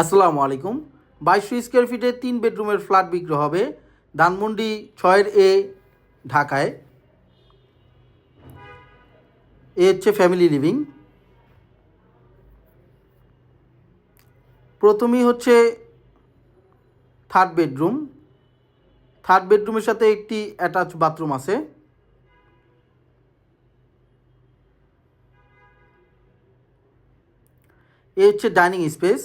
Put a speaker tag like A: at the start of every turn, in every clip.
A: আসসালামু আলাইকুম। বাইশশো স্কোয়ার ফিটে তিন বেডরুমের ফ্ল্যাট বিক্রি হবে ধানমন্ডি ছয়ের এ ঢাকায়। এ হচ্ছে ফ্যামিলি লিভিং। প্রথমেই হচ্ছে থার্ড বেডরুম। থার্ড বেডরুমের সাথে একটি অ্যাটাচ বাথরুম আছে। এ হচ্ছে ডাইনিং স্পেস।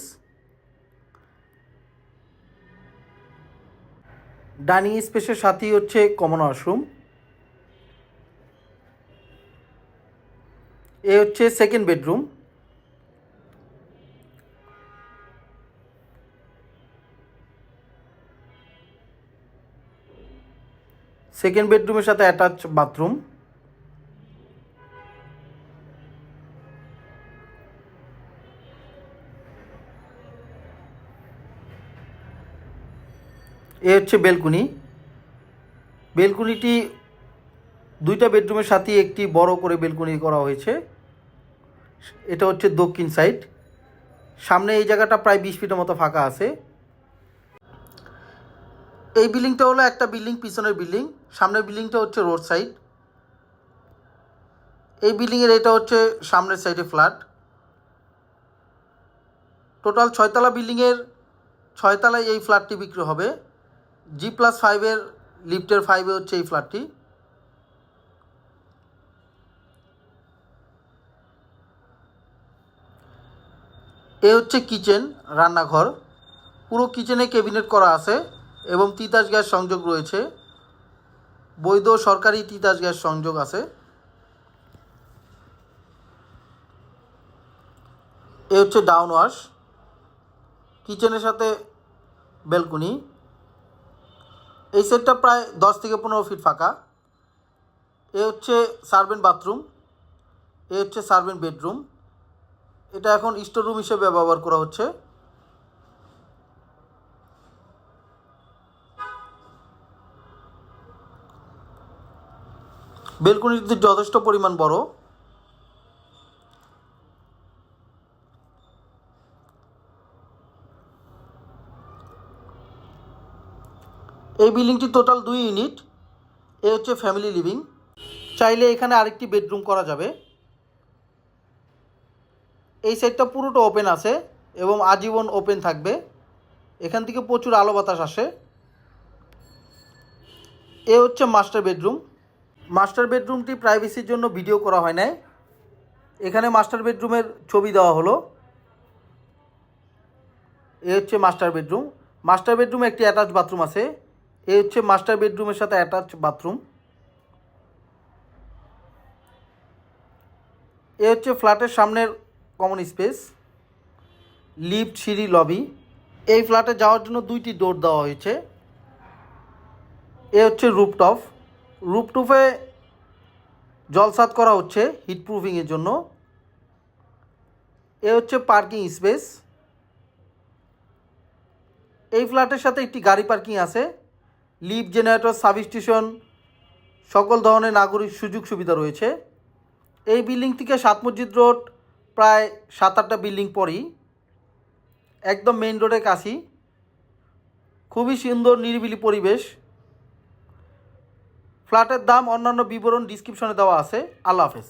A: ডাইনিং স্পেসের সাথেই হচ্ছে কমন ওয়াশরুম এ হচ্ছে সেকেন্ড বেডরুম সেকেন্ড বেডরুমের সাথে অ্যাটাচ বাথরুম এ হচ্ছে বেলকুনি। বেলকুনিটি দুইটা বেডরুমের সাথে একটি বড় করে বেলকুনি করা হয়েছে। এটা হচ্ছে দক্ষিণ সাইড। সামনে এই জায়গাটা প্রায় বিশ ফিটের মতো ফাঁকা আছে। এই বিল্ডিংটা হলো একটা বিল্ডিং, পিছনের বিল্ডিং। সামনের বিল্ডিংটা হচ্ছে রোড সাইড। এই বিল্ডিংয়ের এটা হচ্ছে সামনের সাইডে ফ্ল্যাট। টোটাল ছয়তলা বিল্ডিংয়ের ছয়তলায় এই ফ্ল্যাটটি বিক্রি হবে। জি প্লাস ফাইভের লিফটের ফাইভে হচ্ছে এই ফ্ল্যাটটি এ হচ্ছে কিচেন রান্নাঘর। পুরো কিচেনে ক্যাবিনেট করা আছে এবং তিতাস গ্যাস সংযোগ রয়েছে। বৈধ সরকারি তিতাস গ্যাস সংযোগ আছে। এ হচ্ছে ডাউন ওয়াশ কিচেনের সাথে বেলকুনি এই সেটটা প্রায় দশ থেকে পনেরো ফিট ফাঁকা। এ হচ্ছে সার্ভেন্ট বাথরুম, এ হচ্ছে সার্ভেন্ট বেডরুম। এটা এখন স্টোর রুম হিসেবে ব্যবহার করা হচ্ছে। বেলকুনিটি যথেষ্ট পরিমাণ বড়। এই বিল্ডিংটি টোটাল দুই ইউনিট। এ হচ্ছে ফ্যামিলি লিভিং। চাইলে এখানে আরেকটি বেডরুম করা যাবে। এই সাইডটা পুরোটা ওপেন আছে এবং আজীবন ওপেন থাকবে। এখান থেকে প্রচুর আলো বাতাস আসে। এ হচ্ছে মাস্টার বেডরুম। মাস্টার বেডরুমটি প্রাইভেসির জন্য ভিডিও করা হয় নাই। এখানে মাস্টার বেডরুমের ছবি দেওয়া হলো। এ হচ্ছে মাস্টার বেডরুম। মাস্টার বেডরুমে একটি অ্যাটাচ বাথরুম আছে। এ হচ্ছে মাস্টার বেডরুমের সাথে অ্যাটাচ বাথরুম এ হচ্ছে ফ্ল্যাটের সামনের কমন স্পেস লিফট সিঁড়ি লবি এই ফ্ল্যাটে যাওয়ার জন্য দুইটি ডোর দেওয়া হয়েছে। এ হচ্ছে রুপটপ রুপটপে জলসাত করা হচ্ছে হিট প্রুফিংয়ের জন্য। এ হচ্ছে পার্কিং স্পেস এই ফ্ল্যাটের সাথে একটি গাড়ি পার্কিং আছে। লিফট জেনারেটর সাব স্টেশন সকল ধরনের নাগরিক সুযোগ সুবিধা রয়েছে। এই বিল্ডিং থেকে সাত মসজিদ রোড, প্রায় সাত আটটা বিল্ডিং পরই, একদম মেইন রোডের কাছেই। খুবই সুন্দর, নিরিবিলি পরিবেশ। ফ্ল্যাটের দাম অন্যান্য বিবরণ ডিসক্রিপশনে দেওয়া আছে। আল্লাহ হাফেজ।